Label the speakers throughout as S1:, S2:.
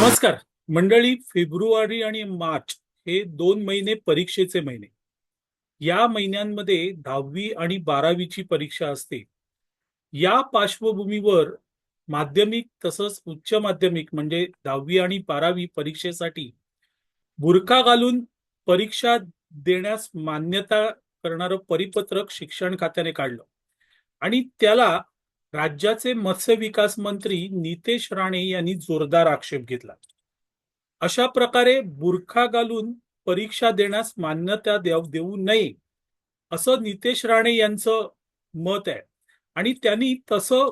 S1: नमस्कार. मंडळी फेब्रुवारी आणि मार्च हे दोन महिने परीक्षेचे महिने. या महिन्यांमध्ये दहावी आणि बारावीची परीक्षा असते. या पार्श्वभूमीवर माध्यमिक तसंच उच्च माध्यमिक म्हणजे दहावी आणि बारावी परीक्षेसाठी बुरखा घालून परीक्षा देण्यास मान्यता करणारं परिपत्रक शिक्षण खात्याने काढलं. आणि त्याला राज्याचे मत्स्य विकास मंत्री नितेश राणे यांनी जोरदार आक्षेप घेतला. अशा प्रकारे बुरखा घालून परीक्षा देण्यास मान्यता देऊ देऊ नये असं नितेश राणे यांचं मत आहे. आणि त्यांनी तसं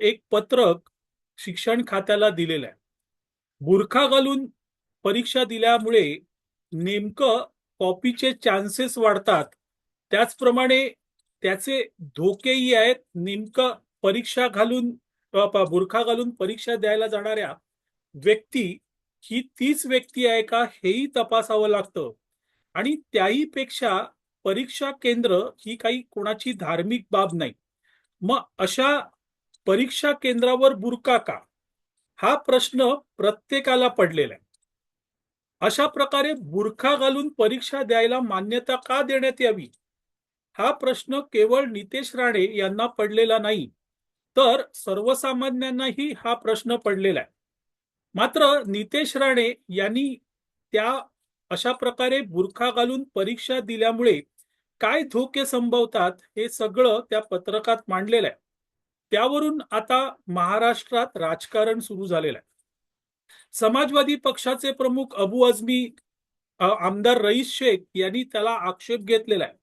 S1: एक पत्रक शिक्षण खात्याला दिलेलं आहे. बुरखा घालून परीक्षा दिल्यामुळे नेमकं कॉपीचे चान्सेस वाढतात. त्याचप्रमाणे त्याचे धोकेही आहेत. नेमकं परीक्षा घालून बुरखा घालून परीक्षा द्यायला जाणाऱ्या व्यक्ती ही तीच व्यक्ती आहे का हेही तपासावं लागतं. आणि त्याही पेक्षा परीक्षा केंद्र ही काही कोणाची धार्मिक बाब नाही. मग अशा परीक्षा केंद्रावर बुरका का? हा प्रश्न प्रत्येकाला पडलेला आहे. अशा प्रकारे बुरखा घालून परीक्षा द्यायला मान्यता का देण्यात यावी? हा प्रश्न केवळ नितेश राणे यांना पडलेला नाही. तर सर्वसामान्यांनाही हा प्रश्न पडलेला आहे. मात्र नितेश राणे यांनी त्या अशा प्रकारे बुरखा घालून परीक्षा दिल्यामुळे काय धोके संभवतात हे सगळं त्या पत्रकात मांडलेलं आहे. त्यावरून आता महाराष्ट्रात राजकारण सुरू झालेलं आहे. समाजवादी पक्षाचे प्रमुख अबू आझमी आमदार रईस शेख यांनी त्याला आक्षेप घेतलेला आहे.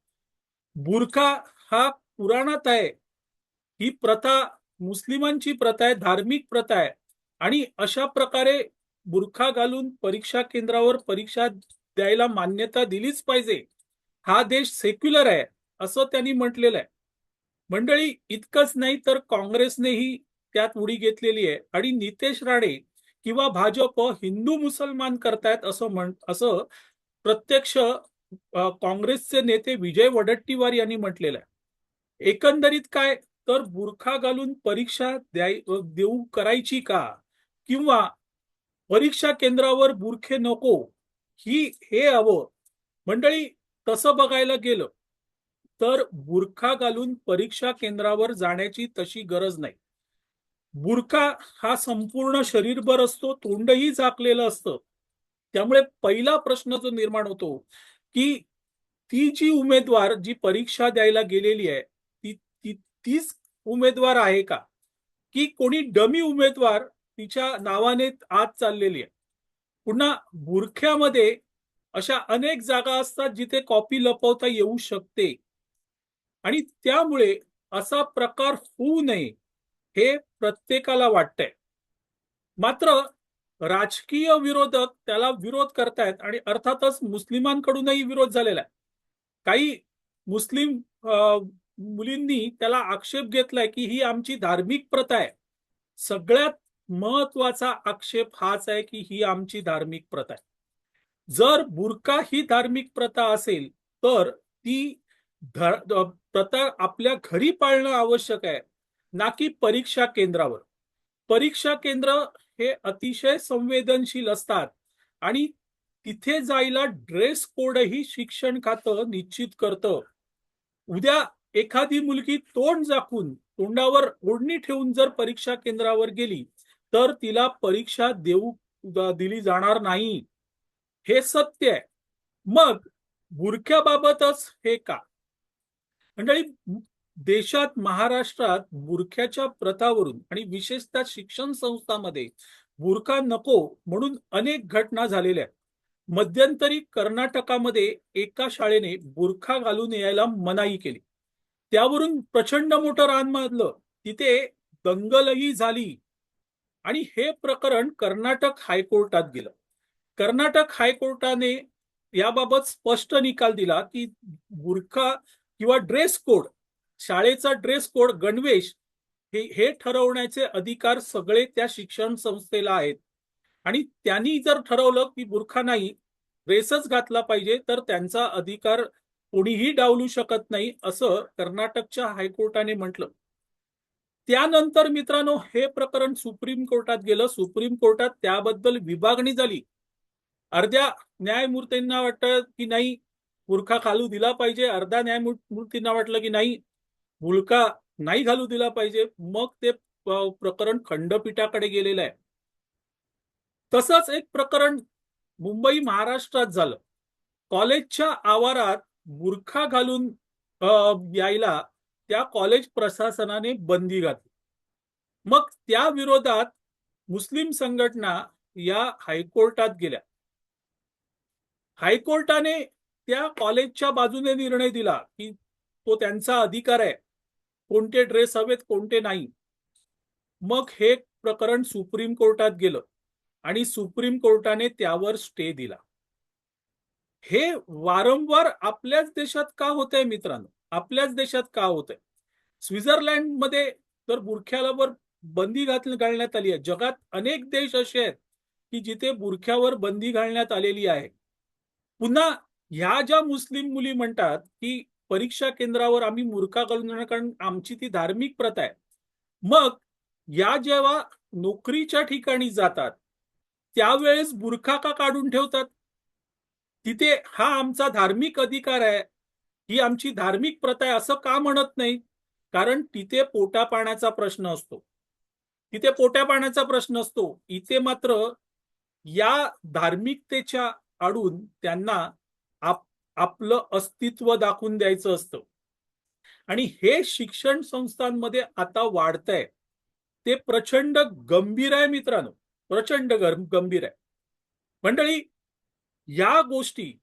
S1: बुरखा हा पुराणात आहे. ही प्रथा मुस्लिमांची प्रथा आहे धार्मिक प्रथा आहे. आणि अशा प्रकारे बुरखा घालून परीक्षा केंद्रावर परीक्षा द्यायला मान्यता दिलीच पाहिजे. हा देश सेक्युलर आहे असं त्यांनी म्हटलेलं आहे. मंडळी इतकंच नाही तर काँग्रेसनेही त्यात उडी घेतलेली आहे. आणि नितेश राणे किंवा भाजप हिंदू मुसलमान करतायत असं म्हण असं प्रत्यक्ष काँग्रेसचे नेते विजय वडट्टीवार यांनी म्हटलेलं आहे. एकंदरीत काय तर बुरखा घालून परीक्षा द्याय देऊ करायची का? किंवा परीक्षा केंद्रावर बुरखे नको ही हे हवं मंडळी तसं बघायला गेलं तर बुरखा घालून परीक्षा केंद्रावर जाण्याची तशी गरज नाही. बुरखा हा संपूर्ण शरीरभर असतो तोंडही झाकलेलं असतं. त्यामुळे पहिला प्रश्न जो निर्माण होतो की ती जी उमेदवार जी परीक्षा द्यायला गेलेली आहे ती ती तीच उमेदवार आहे का? की कोणी डमी उमेदवार तिच्या नावाने आत चाललेली आहे? पुन्हा बुरख्यामध्ये अशा अनेक जागा असतात जिथे कॉपी लपवता येऊ शकते. आणि त्यामुळे असा प्रकार होऊ नये हे प्रत्येकाला वाटतंय. मात्र राजकीय विरोधक त्याला विरोध करतायत आणि अर्थातच मुस्लिमांकडूनही विरोध झालेला आहे. काही मुस्लिम मुलींनी त्याला आक्षेप घेतलाय की ही आमची धार्मिक प्रथा आहे. सगळ्यात महत्त्वाचा आक्षेप हाच आहे की ही आमची धार्मिक प्रथा आहे. जर बुरका ही धार्मिक प्रथा असेल तर ती ध- प्रथा आपल्या घरी पाळणं आवश्यक आहे. ना की परीक्षा केंद्रावर. परीक्षा केंद्र हे अतिशय संवेदनशील असतात आणि तिथे जायला ड्रेस कोडही शिक्षण खातं निश्चित करतं. उद्या एखादी मुलगी तोंड झाकून तोंडावर ओढणी ठेवून जर परीक्षा केंद्रावर गेली तर तिला परीक्षा देऊ दिली जाणार नाही. हे सत्य आहे. मग बुरख्याबाबतच हे का? मंडळी देशात महाराष्ट्रात बुरख्याच्या प्रथावरून आणि विशेषतः शिक्षण संस्थांमध्ये बुरखा नको म्हणून अनेक घटना झालेल्या आहेत. मध्यंतरी कर्नाटकामध्ये एका शाळेने बुरखा घालून यायला मनाई केली. त्यावरून प्रचंड मोठं रान माजलं. तिथे दंगलही झाली. आणि हे प्रकरण कर्नाटक हायकोर्टात गेलं. कर्नाटक हायकोर्टाने याबाबत स्पष्ट निकाल दिला की बुरखा किंवा ड्रेस कोड शाळेचा ड्रेस कोड गणवेश हे हे ठरवण्याचे अधिकार सगळे त्या शिक्षण संस्थेला आहेत. आणि त्यांनी जर ठरवलं की बुरखा नाही ड्रेसच घातला पाहिजे तर त्यांचा अधिकार कोणीही डावलू शकत नाही असं कर्नाटकच्या हायकोर्टाने म्हटलं. त्यानंतर मित्रांनो हे प्रकरण सुप्रीम कोर्टात गेलं. सुप्रीम कोर्टात त्याबद्दल विभागणी झाली. अर्ध्या न्यायमूर्तींना वाटत की नाही बुरखा घालू दिला पाहिजे. अर्ध्या न्यायमूर्तींना वाटलं की नाही मुलका नाही घालू दिला पाहिजे. मग ते प्रकरण खंडपीठाकडे गेलेलं आहे. तसंच एक प्रकरण मुंबई महाराष्ट्रात झालं. कॉलेजच्या आवारात बुरखा घालून यायला त्या कॉलेज प्रशासनाने बंदी घातली. मग त्या विरोधात मुस्लिम संघटना या हायकोर्टात गेल्या. हायकोर्टाने त्या कॉलेजच्या बाजूने निर्णय दिला की तो त्यांचा अधिकार आहे. कोणते ड्रेस हवेत कोणते नाही. मग हे प्रकरण सुप्रीम कोर्टात गेलं आणि सुप्रीम कोर्टाने त्यावर स्टे दिला. हे वारंवार आपल्याच देशात का होत आहे मित्रांनो? आपल्याच देशात का होत आहे स्वित्झर्लंडमध्ये तर बुरख्यावर बंदी घातली घालण्यात आली आहे. जगात अनेक देश असे आहेत की जिथे बुरख्यावर बंदी घालण्यात आलेली आहे. पुन्हा ह्या ज्या मुस्लिम मुली म्हणतात की परीक्षा केंद्रावर आम्ही मूर्खा घालून कारण आमची ती धार्मिक प्रथा आहे. मग या जेव्हा नोकरीच्या ठिकाणी जातात त्यावेळेस बुरखा का काढून ठेवतात? तिथे हा आमचा धार्मिक अधिकार आहे. ही आमची धार्मिक प्रथा आहे असं का म्हणत नाही? कारण तिथे पोटा पाण्याचा प्रश्न असतो. तिथे पोट्या पाण्याचा प्रश्न असतो. इथे मात्र या धार्मिकतेच्या आडून त्यांना आप आपलं अस्तित्व दाखवून द्यायचं असतं. आणि हे शिक्षण संस्थांमध्ये आता वाढतंय. ते प्रचंड गंभीर आहे मित्रांनो. प्रचंड गंभीर आहे. मंडळी या गोष्टी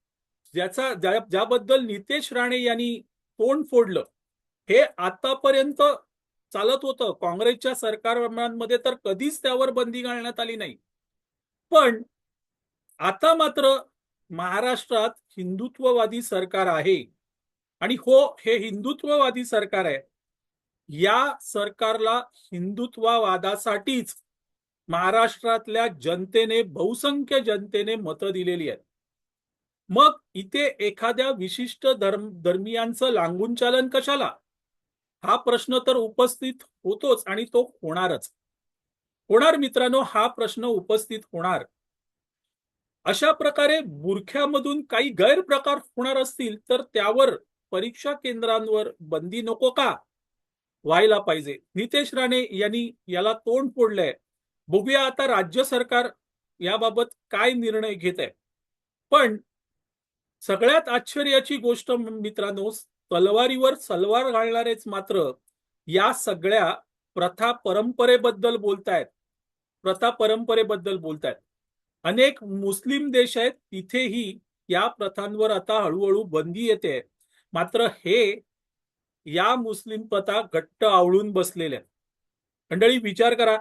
S1: ज्याचा ज्या ज्याबद्दल नितेश राणे यांनी तोंड फोडलं हे आतापर्यंत चालत होतं. काँग्रेसच्या सरकारांमध्ये तर कधीच त्यावर बंदी घालण्यात आली नाही. पण आता मात्र महाराष्ट्रात हिंदुत्ववादी सरकार आहे. आणि हो हे हिंदुत्ववादी सरकार आहे. या सरकारला हिंदुत्ववादासाठीच महाराष्ट्रातल्या जनतेने बहुसंख्य जनतेने मतं दिलेली आहेत. मग इथे एखाद्या विशिष्ट धर्म धर्मियांचं लांगूनचालन कशाला? हा प्रश्न तर उपस्थित होतोच आणि तो होणारच. होणार मित्रांनो हा प्रश्न उपस्थित होणार. अशा प्रकारे बुरख्यामधून काही गैरप्रकार होणार असतील तर त्यावर परीक्षा केंद्रांवर बंदी नको का? व्हायला पाहिजे. नितेश राणे यांनी याला तोंड फोडलंय. बघूया आता राज्य सरकार याबाबत काय निर्णय घेत आहे पण सगळ्यात आश्चर्याची गोष्ट मित्रांनो तलवारीवर सलवार घालणारेच मात्र या सगळ्या प्रथा परंपरेबद्दल बोलतायत. प्रथा परंपरेबद्दल बोलतायत. अनेक मुस्लिम देश आहेत तिथेही या प्रथांवर आता हळूहळू बंदी येते. मात्र हे या मुस्लिम प्रथा घट्ट आवळून बसलेल्या आहेत. मंडळी विचार करा.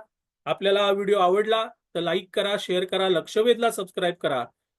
S1: आपल्याला हा व्हिडिओ आवडला तर लाईक करा शेअर करा लक्ष वेधला सबस्क्राईब करा.